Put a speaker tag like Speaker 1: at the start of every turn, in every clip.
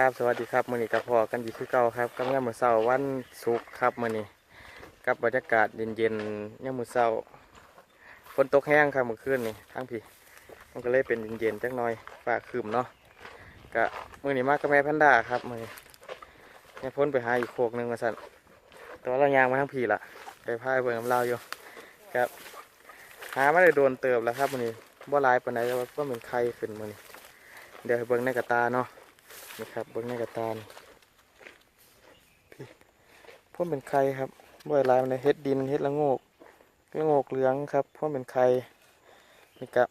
Speaker 1: ครับสวัสดีครับมือนี้กับพ่อกันอีกคือเก่าครับกับยามมื้อเช้าวันศุกร์ครับมือนี้กับบรรยากาศเย็นๆยามมือเช้าฝนตกแห้งครับเมื่อคืนนี่ทั้งพี่มันก็เลยเป็นเย็นๆจักหน่อยฟ้าครึมเนาะกะมือนี้มากกับแม่แพนด้าครับมื้อนี้แม่พ้นไปหาอีกโคกหนึงมาสั่นตัวเรายางมาทั้งพี่ละไปพายเบิ่งน้ำลาอยู่ครับหามาได้โดนเติบแล้วครับมือนี้บ่ลายปานใดแต่ว่าก็เป็นไข่ขึ้นมือนี้เดี๋ยวเบิ่งในกระตาเนาะ นี่ครับเบิ้งในกระตาลพี่พ่นเป็นไข่ครับบ่อยลายมันเลยเฮ็ดดินเฮ็ดละโงกละโงกเหลืองครับพ่นเป็นไข่นี่ครับ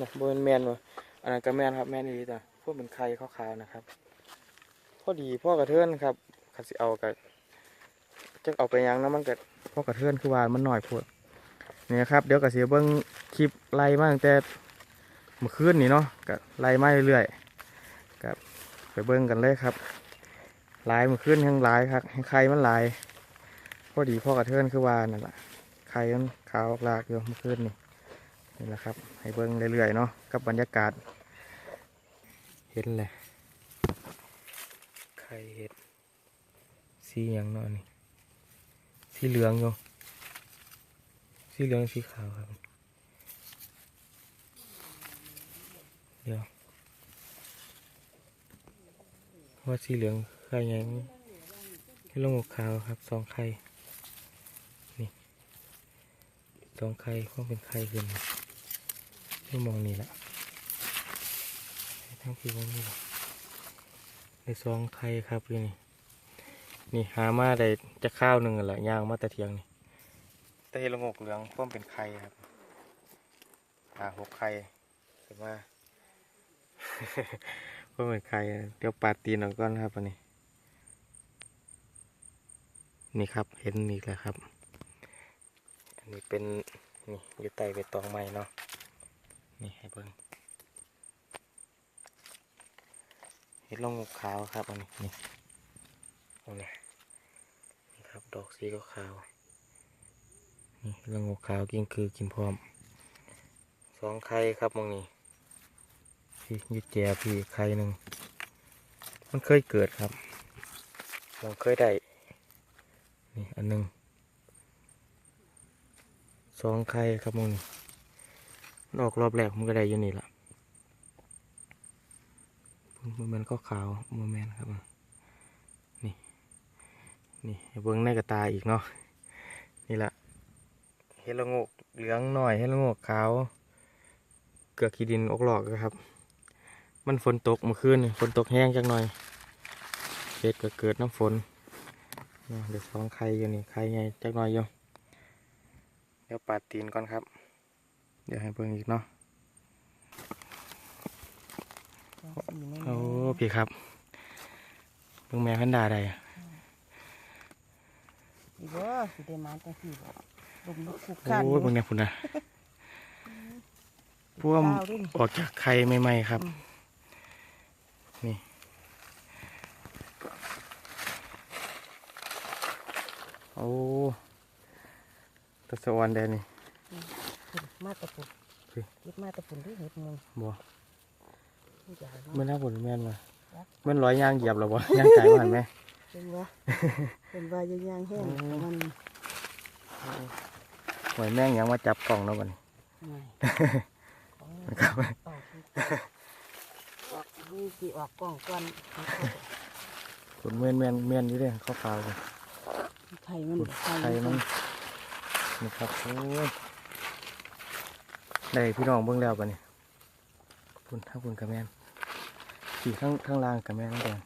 Speaker 1: นะบนแมนวะอันนั้นก็แมนครับแมนดีจ้ะพ่นเป็นไข่ขาวๆนะครับพ่อดีพ่อกระเทือนครับขัดสิเอากับจะเอาไปยังนะมันเก็พ่อกระเทือนคือว่ามันหน่อยพวดนี่ครับเดี๋ยวก็เสียเบิ้งคลิปไล่มาตั้งแต่เมื่อคืนนี่เนาะก็ไล่มาเรื่อยๆครับ ไปเบิ้งกันเลยครับลายมันขึ้นทั้งลายครับไข่มันลายพอดีพ่อกระเทินคือวานั่นแหละไข่มันขาวออกลากอยู่มื่อคืนนี่นี่แหละครับ ให้เบิ้งเรื่อยๆเนาะกับบรรยากาศ เห็นเลยไข่เห็ดสีอย่างเนอนนี่สีเหลืองอยู่สีเหลืองสีขาวครับเดี๋ยว ว่าสีเหลืองไข่ใหญ่นี่ที่ลงอกขาวครับสองไข่นี่สองไข่ก็เป็นไข่ขึ้นไม่มองนี่แหละทั้งพี่ว่านี่ในสองไข่ครับอยู่นี่นี่หามาได้จะข้าวหนึ่งแหละย่างมาแต่เทียงนี่แต่เห็ดละงกเหลืองก็เป็นไข่ครับหาหกไข่แต่ว่า เพื่อเหมือนใครเดี๋ยวปาดตีนออกก่อนครับอันนี้ นี่ครับเห็นนี่แหละครับ อันนี้เป็นนี่อยู่ใต้ใบตองไม้เนาะนี่ให้เบิ่งเห็ดลงงูขาวครับอันนี้นี่อาเนี่ยนี่ครับดอกสีขาวนี่ลงขาวกินคือกินพร้อมสองไข่ครับมองนี่ พี่ยึดแจพี่ไข่หนึ่งมันเคยเกิดครับ เราเคยได้ นี่อันหนึ่งสองไข่ครับมึงนอกรอบแรกมันก็ได้อยู่นี่ละมันมันก็ขาวมันแมนครับนี่ นี่เบิ้งในกระตาอีกเนาะนี่ละเฮลโงกเหลืองหน่อยเฮลโงกขาว เกลือขี้ดินอกหลอกครับ มันฝนตกเมื่อคืนนี่ฝนตกแห้งจังหน่อยเกิดก็เกิดน้ำฝนเนาะเดี๋ยวสองไข่อยู่นี่ไข่ไงจักหน่อยอยู่เดี๋ยวปาดตีนก่อนครับ เดี๋ยวให้เบิ่งอีกเนาะโอ้พี่ครับเบิ่งแม่ขันดาได้อะ
Speaker 2: อีบ่สิได้มาจังซี่บ่ลมลุกคุก
Speaker 1: โอ้
Speaker 2: คาน
Speaker 1: ยเบิ่งแน่พุ่นนะพวก
Speaker 2: ดาวด้วยนี่
Speaker 1: ออกจากไข่ใหม่ๆครับ นี่โอ้ตะสวรรค์แดนนี่
Speaker 2: ขึ้นมาตะปุ่น
Speaker 1: คือ
Speaker 2: เฮ็ดมาตะปุ่นด้วยเฮ็ดมึง
Speaker 1: บ่
Speaker 2: นี่จ้ะ
Speaker 1: เมื่อ
Speaker 2: เนาะ
Speaker 1: หน้าผลแม่นมาแม่นร้อยย่างเหยียบหรอบ่ย่างไก่มาหันไหม
Speaker 2: เป็นว่าเป็นว่าย่างๆแห้ง
Speaker 1: โอ้
Speaker 2: มัน
Speaker 1: หวยแม่งยังมาจับกล่องแล้วบัดนี้
Speaker 2: ง่ายของ
Speaker 1: นะครับ
Speaker 2: ต่อคือออก นี่สิออกกล้องก่อน
Speaker 1: ผลแม่นแม่นแม่นอยู่เด้ข้าวขาวเลย
Speaker 2: ไข่มัน
Speaker 1: ไข่มันนี่ครับโอ้ยได้พี่น้องเบิ่งแล้วบัดนี้คุณทั้งคุณกับแม่นสีข้างข้างล่างกับแม่นข้างแดง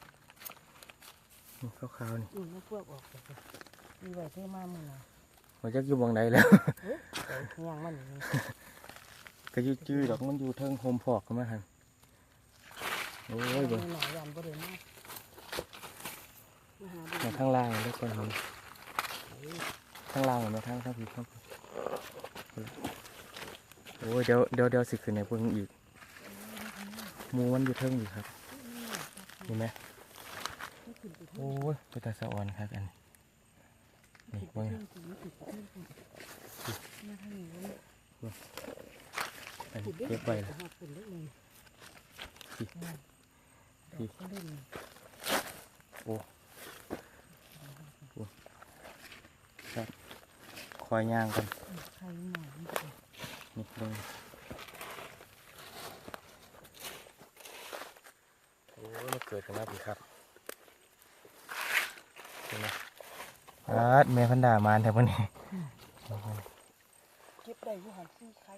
Speaker 1: นี่ข้าวขาวนี่
Speaker 2: อืมมันพวกออกไปจ้ะมีไว้เท่มามื้อน่ะ
Speaker 1: มันจะอยู่บางใดแล้ว
Speaker 2: เอ้ยแต่ย่างมันนี่
Speaker 1: ก็อยืดจื้อดอกมันอยู่เทิงโฮมพอกกันมาหัน โอ้ยเบิ่ง
Speaker 2: หน่อยยันบ่ได้มามาหา
Speaker 1: มา
Speaker 2: ดู
Speaker 1: ข้างล่างแล้วคนนี้ข้างล่างเห็นไหมาทางทางผิดข้างผิดโอ้ยเดี๋ยวเดี๋ยวเดี๋ยวสิขึ้นในเพิ่งอีกหมูมันอยู่เทิงอยู่ครับเห็นไหมโอ้ยไปตาสะออนครับอันนี้นี่เบิ่งอันนี้เก็บไว้ละ
Speaker 2: หาปุ่นได้เลย
Speaker 1: พี่
Speaker 2: ดอกก็เล่น
Speaker 1: โอ้โอ้ครับคอยย่างกัน
Speaker 2: ไข่หน่อย
Speaker 1: นี่เบิ่งโอ้ยมันเกิดขึ้นมาพี่ครับเห็นไหมอาดแม่พันดามานแถวนี้
Speaker 2: เก็บได้อยู่หันซี่ไข่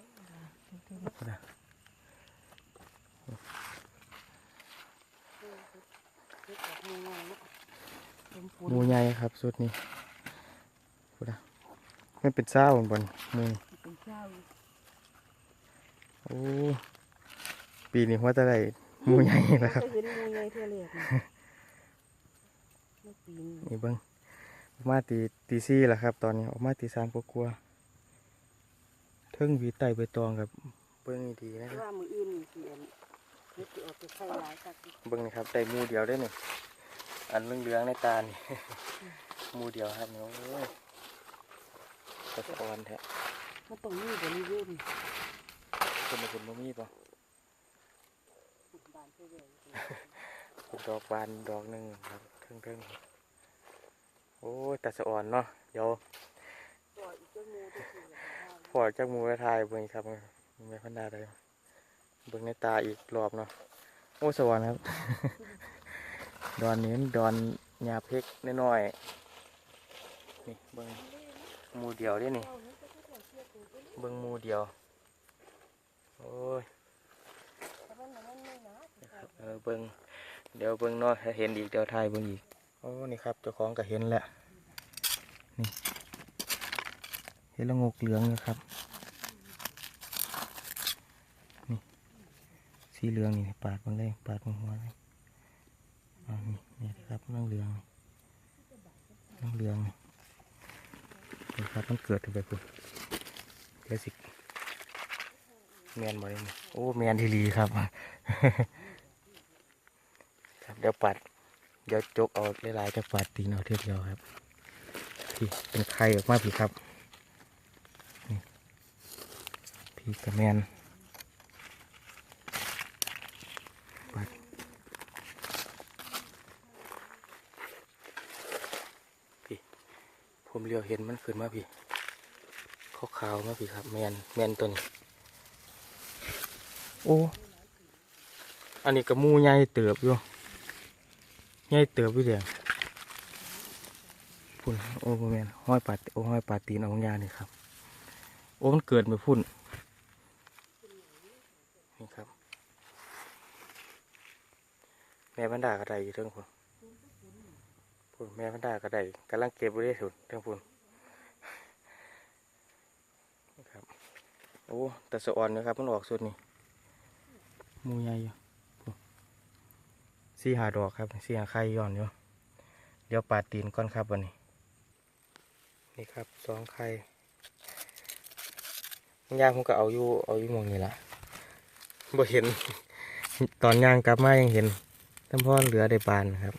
Speaker 1: พุ่ หมูใหญ่ครับสุดนี้พุ่นะไม่เป็นเศร้าบนบนหมู
Speaker 2: เป็นเจ้า
Speaker 1: โอ้ปีนี้ว่าจะได้หมูใหญ่แล้วครับ
Speaker 2: เห็นหมูใหญ่เท่าเรียกนี่
Speaker 1: เบิ้งออกมาตีตีซี่แหละครับ ตอนนี้ออกมาตีสามกลัวเทิงวีไตใบตองกับเบิ้งดีนะครับ
Speaker 2: ว่ามืออื่นนี่สิอัน เฮ็ดสิออกไปไข่หลายกักดิ
Speaker 1: เบิ้งนี่ครับได้หมูเดียวได้หนึ่งอันเหลืองๆในตานี่หมูเดียวครับเนี่ยโอ้ยกระสอนแท้
Speaker 2: มันต้องมีบริเวณ
Speaker 1: คนละคนบ่มีป่ะ
Speaker 2: บานเท่าไหร่
Speaker 1: ดอกบานดอกหนึ่งครับเทิงๆครับโอ้ยแต่สะอ่อนเนาะเดี๋ยว
Speaker 2: ตัวอีกเจ้างูที่คือ
Speaker 1: พอจากหมูกระทายเบิ่งครับไม่พันดาเลย เบิ่งในตาอีกรอบเนาะโอ้สวรรค์ครับ ดอนนี้นดอนหญ้าเพกน้อยๆนี่เบิ่งมูเดียวเด้นี่เบิ่งมูเดียว โอ้ยนะครับเออเบิ่งเดี๋ยวเบิ่งนาะถ้าเห็นอีกเดี๋ยวถ่ายเบิ่งอีกโอ้นี่ครับเจ้าของก็เห็นแล้วนี่เห็นละงกเหลืองนะครับ สีเหลืองนี่ปาดมันเลยปาดมันหัวเลยอ่านี่นี่ครับเรื่งเหลืองเรื่งเหลืองนี่ครับมันเกิดขึ้นไปคุณเดี๋ยวสิแมนบ่ได้นี่โอ้แมนทีรีครับ ครับเดี๋ยวปัด เดี๋ยวจกเอาหลายๆจากปัดตีนเอาเทียเดียวครับพี่เป็นไข่ออกมาพี่ครับนี่พี่กระแมน เลียวเห็นมันขึ้นมาพี่ขาวๆมาพี่ครับแมนแมนตัวนี้โอ้อันนี้กระมูใหญ่เติบอยู่ใหญ่เติบอยู่เดียวพุ่นโอ้แมนห้อยปาดโอ้ห้อยปาดตีนเอาของยานี่ครับ โอ้มันเกิดมาพุ่นนี่ครับแม่บรรดากระไดอยู่เทิงพุ่น พุ่นแม่พันดากระไดกำลังเก็บไว้ได้สุดทั้งพุ่นนะครับโอ้แต่สะอ่อนนะครับมันออกสุดนี่หมูใหญ่อยู่พุ่นสี่หาดอกครับสี่หาไข่ย้อนอยู่เดี๋ยวปาดตีนก่อนครับวันนี้ นี่ครับสองไข่ย่างผมก็เอาอยู่เอาอยู่หมองนี่ละบ่เห็น ตอนย่างกลับมายังเห็นทั้งพ่อเหลือได้บานครับ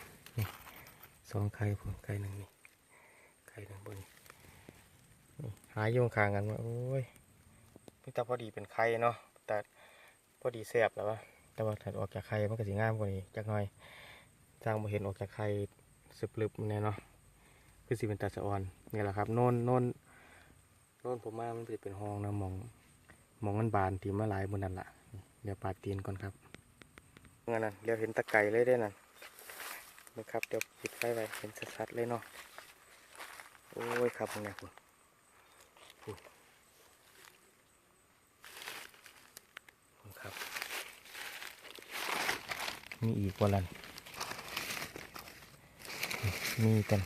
Speaker 1: สองไข่ผมไข่หนึ่งนี่ไข่หนึ่งบนนี่หาโยงคางกันว่าโอ้ยนี่ต่พอดีเป็นไข่เนาะแต่พอดีแสบแล้ววะแต่ว่าถ้าออกจากไข่มันก็สีงามกว่านี้จักหน่อยจางมาเห็นออกจากไข่สึบลึบมันแน่เนาะคือสิเป็นตาสะออนนี่แหละครับโน่นโน่นโน่นผมมามันจะเป็นห้องนะมองมองมันบานทีมาหลายบนนั่นละเดี๋ยวปาดตีนก่อนครับงั้นน่ะเดี๋ยวเห็นตะไก่เลยได้นั่น นะครับ เดี๋ยวปิดไฟไว้เห็นชัดๆเลยเนาะ โอ้ยครับตรงนี้คุณคุณคุณครับ มีอีกวันลันมีกัน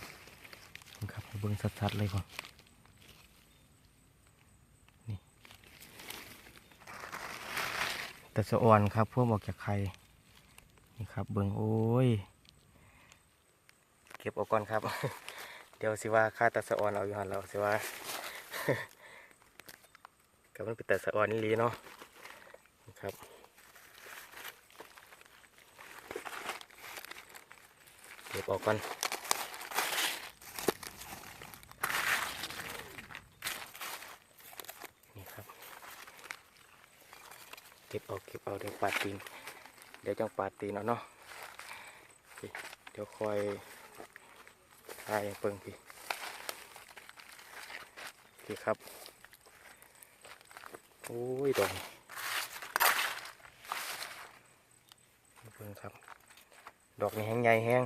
Speaker 1: คุณครับเบิ้งชัดๆเลยก่อนนี่แต่สะอ่อนครับเพื่อออกจากไข่นี่ครับเบิ้งโอ้ย เก็บเอาก่อนครับ เดี๋ยวสิว่าค่าตัดสะออนเอาอยู่หันเราสิว่ากับมันเป็นแต่สะออนนี่ลีเนาะครับเก็บออกก่อนนี่ครับเก็บเอาเก็บเอาเดี๋ยวปาดตีนเดี๋ยวจังปาดตีนเอาเนาะเดี๋ยวคอย ถ่ายให้เปิงพี่พี่ครับ โอ้ยดอกนี่เปิงครับ ดอกนี้แห้งใหญ่แห้ง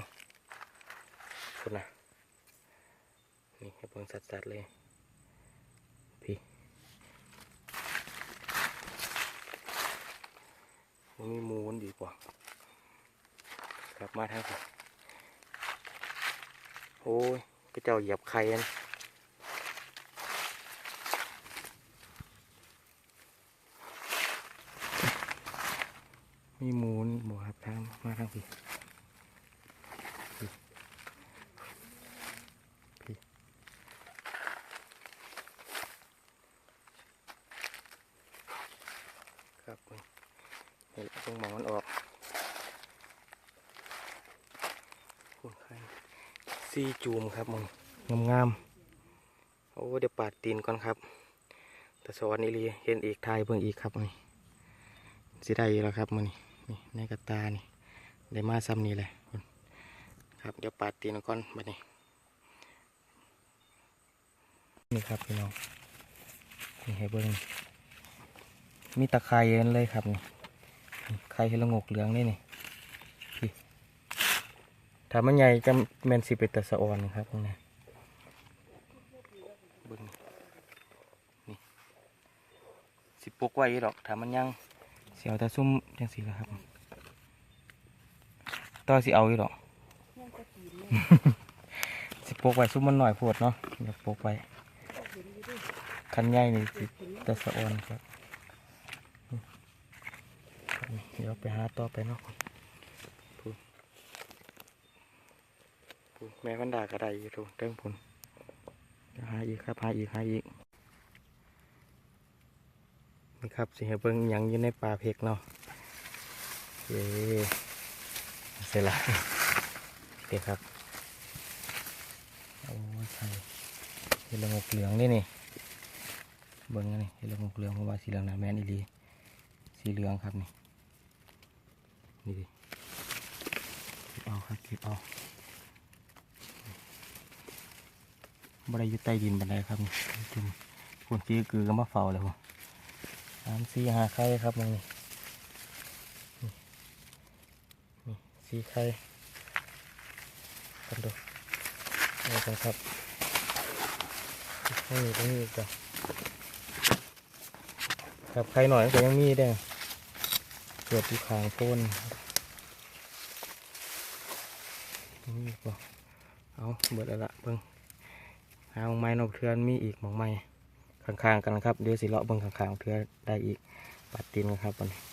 Speaker 1: คุณนะนี่เปิงสัดๆเลยพี่มันมีมูนดีกว่า กลับมาทางพี่ โอ้ยก็เจ้าเหยียบไข่อันมีมูลหมูครับทางมาทางพี่พี่ครับเพิ่งเห็นตรงหมองมันออก คุณใคร ซีจูมครับมึงงามงามๆโอ้เดี๋ยวปาดตีนก่อนครับ แต่สวรรค์นี่ลีเห็นอีกทายเบิ่งอีกครับนี่สิได้แล้วครับมันนี่ในกระตานี่ได้มาซ้ำนี่แหละครับเดี๋ยวปาดตีนก่อนบัดนี้นี่ครับพี่น้องนี่ให้เบิ่งมีตะไคร้เย็นเลยครับนี่ไข่เห็ดละงกเหลืองนี่นี่ ถ้ามันใหญ่จะแมนสิเป็นตะสะออนครับพวกนี้เบึงนี่สิปกไว้ดอกถ้ามันยังเสียวตะซุ่มจังสีละครับต่อสิเอาอยู่ดอก
Speaker 2: ยังก็ตีนเลย
Speaker 1: สิปกไว้ซุ่มมันหน่อยโพดเนาะเดี๋ยวปกไว้
Speaker 2: เห็นอยู่ดิ
Speaker 1: คันใหญ่นี่สิตะสะออนครับเดี๋ยวไปหาต่อไปเนาะพูนพูน แม่กันดากระไดอยู่ตรงเติงพูนเดี๋ยวหาอีกครับหาอีกหาอีกนี่ครับสิให้เบิ่งยังอยู่ในป่าเพกเนาะเย้เสร็จละเดี๋ยวครับโอ้ใช่เห็ดละงกเหลืองนี่นี่เบิ้งอันนี่เห็ดละงกเหลืองเพราะว่าสีเหลืองนะแม่นอีหลีสีเหลืองครับนี่นี่ดิเก็บเอาครับเก็บเอา บ่ได้อยู่ใต้ดินบันไดครับจุ่มคนฟีกือก็มาเฝ้าเลยพ่อสามสี่หาไข่ครับมึงนี่นี่สี่ไข่กันดูนี่กันครับนี่ตรงนี้อีกจ้ะครับใครหน่อยก็ยังมีเด้เกิดที่ขางโคนนี่บ่เอาเบิดแล้วละเบิ่ง หามองไม้นกเทือนมีอีกหมองไม้ข้างๆกันนะครับเดี๋ยวสิเลาะเบิ่งข้างๆเทือได้อีกปัดตีนกันครับวันนี้